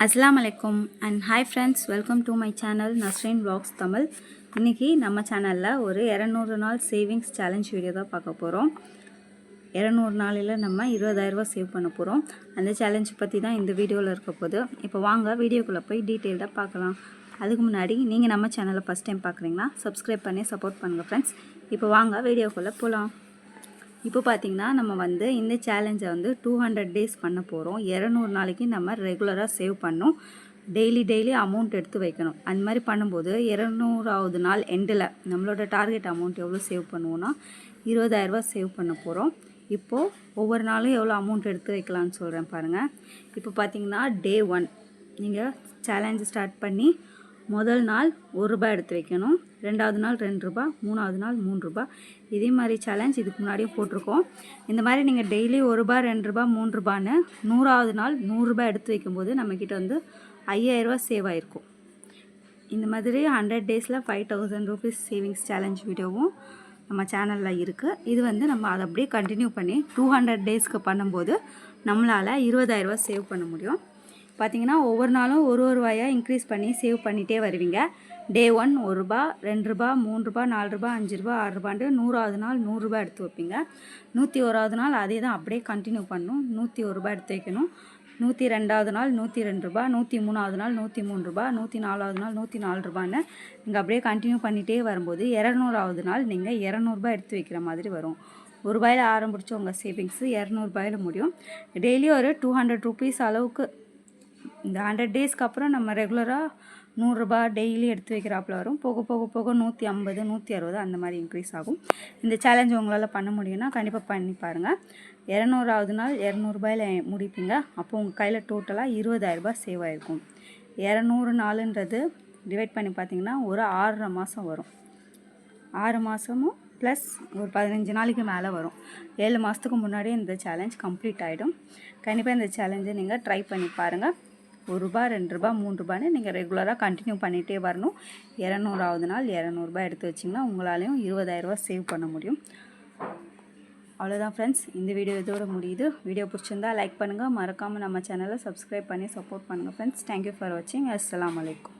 அஸ்லாம் அலைக்கும் and hi friends welcome to my channel Nasreen vlogs Tamil இன்றைக்கி நம்ம சேனலில் ஒரு இரநூறு நாள் சேவிங்ஸ் சேலஞ்ச் வீடியோ தான் பார்க்க போகிறோம் இரநூறு நாளில் நம்ம இருபதாயிரரூவா சேவ் பண்ண போகிறோம் அந்த சேலஞ்ச் பற்றி தான் இந்த வீடியோவில் இருக்க போது இப்போ வாங்க வீடியோக்குள்ளே போய் டீட்டெயில்டாக பார்க்கலாம். அதுக்கு முன்னாடி நீங்கள் நம்ம சேனலை ஃபஸ்ட் டைம் பார்க்குறீங்கன்னா சப்ஸ்கிரைப் பண்ணி சப்போர்ட் பண்ணுங்கள் ஃப்ரெண்ட்ஸ் இப்போ வாங்க வீடியோக்குள்ளே போகலாம் இப்போ பார்த்தீங்கன்னா நம்ம வந்து இந்த சேலஞ்சை வந்து டூ ஹண்ட்ரட் டேஸ் பண்ண போகிறோம் இரநூறு நாளைக்கு நம்ம ரெகுலராக சேவ் பண்ணோம் டெய்லி டெய்லி அமௌண்ட் எடுத்து வைக்கணும். அந்த மாதிரி பண்ணும்போது இரநூறாவது நாள் எண்டில் நம்மளோட டார்கெட் அமௌண்ட் எவ்வளோ சேவ் பண்ணுவோன்னா இருபதாயிரரூபா சேவ் பண்ண போகிறோம் இப்போது ஒவ்வொரு நாளும் எவ்வளோ அமௌண்ட் எடுத்து வைக்கலான்னு சொல்கிறேன் பாருங்கள் இப்போ பார்த்தீங்கன்னா டே ஒன் நீங்கள் சேலஞ்சு ஸ்டார்ட் பண்ணி முதல் நாள் ஒரு ரூபாய் எடுத்து வைக்கணும். ரெண்டாவது நாள் ரெண்டு ரூபாய் மூணாவது நாள் மூணு ரூபாய். இதே மாதிரி சேலஞ்ச் இதுக்கு முன்னாடியும் போட்டிருக்கோம். இந்த மாதிரி நீங்கள் டெய்லி ஒரு ரூபாய் ரெண்டு ரூபாய் மூணு ரூபான்னு நூறாவது நாள் நூறுரூபா எடுத்து வைக்கும்போது நம்மக்கிட்ட வந்து ஐயாயிரரூபா சேவ் ஆகிருக்கும் இந்த மாதிரி ஹண்ட்ரட் டேஸில் five thousand rupees savings challenge வீடியோவும் நம்ம சேனலில் இருக்குது இது வந்து நம்ம அதை அப்படியே கண்டினியூ பண்ணி டூ ஹண்ட்ரட் டேஸ்க்கு பண்ணும்போது நம்மளால் இருபதாயிரரூபா சேவ் பண்ண முடியும். பார்த்தீங்கன்னா ஒவ்வொரு நாளும் ஒரு ஒரு ரூபாயாக இன்க்ரீஸ் பண்ணி சேவ் பண்ணிகிட்டே வருவீங்க. டே ஒன் ஒரு ரூபா ரெண்டு ரூபா மூணு ரூபா நாலு ரூபா அஞ்சு ரூபா ஆறு ரூபான்ட்டு நூறாவது நாள் நூறுரூபா எடுத்து வைப்பீங்க. நூற்றி ஓராவது நாள் அதே தான் அப்படியே கண்டினியூ பண்ணணும். நூற்றி ஒரு ரூபா எடுத்து வைக்கணும். நூற்றி ரெண்டாவது நாள் நூற்றி ரெண்டு ரூபா நூற்றி மூணாவது நாள் நூற்றி மூணு ரூபா நூற்றி நாலாவது நாள் நூற்றி நாலு ரூபான்னு நீங்கள் அப்படியே கண்டினியூ பண்ணிகிட்டே வரும்போது இரநூறாவது நாள் நீங்கள் இரநூறுபா எடுத்து வைக்கிற மாதிரி வரும். ஒரு ரூபாயில் ஆரம்பிச்ச உங்கள் சேவிங்ஸு இரநூறுபாயில் முடியும். டெய்லி ஒரு டூ ஹண்ட்ரட் ருபீஸ் அளவுக்கு இந்த ஹண்ட்ரட் டேஸ்க்கு அப்புறம் நம்ம ரெகுலராக நூறுரூபா டெய்லி எடுத்து வைக்கிறாப்புல வரும். போக போக போக நூற்றி ஐம்பது நூற்றி அறுபது அந்த மாதிரி இன்க்ரீஸ் ஆகும். இந்த சேலஞ்ச் உங்களால் பண்ண முடியும்னா கண்டிப்பாக பண்ணி பாருங்கள் இரநூறாவது நாள் இரநூறுபாயில் முடிப்பீங்க. அப்போ உங்கள் கையில் டோட்டலாக இருபதாயிரரூபா சேவ் ஆகிருக்கும் இரநூறு நாளுன்றது டிவைட் பண்ணி பார்த்தீங்கன்னா ஒரு ஆறரை மாதம் வரும். ஆறு மாதமும் ப்ளஸ் ஒரு பதினஞ்சு நாளைக்கு மேலே வரும். ஏழு மாதத்துக்கு முன்னாடியே இந்த சேலஞ்ச் கம்ப்ளீட் ஆகிடும் கண்டிப்பாக இந்த சேலஞ்சை நீங்கள் ட்ரை பண்ணி பாருங்கள் ஒரு ரூபா ரெண்டு ரூபா மூணு ரூபான்னு நீங்கள் ரெகுலராக கண்டினியூ பண்ணிகிட்டே வரணும். இரநூறாவது நாள் இரநூறுபா எடுத்து வச்சிங்கன்னா உங்களாலையும் இருபதாயிரரூபா சேவ் பண்ண முடியும். அவ்வளோதான் ஃப்ரெண்ட்ஸ் இந்த வீடியோ இதோட முடியுது. வீடியோ பிடிச்சிருந்தா லைக் பண்ணுங்கள் மறக்காமல் நம்ம சேனலை சப்ஸ்கிரைப் பண்ணி சப்போர்ட் பண்ணுங்கள் ஃப்ரெண்ட்ஸ் தேங்க்யூ ஃபார் வாட்சிங் அஸ்லாம் வலைக்கம்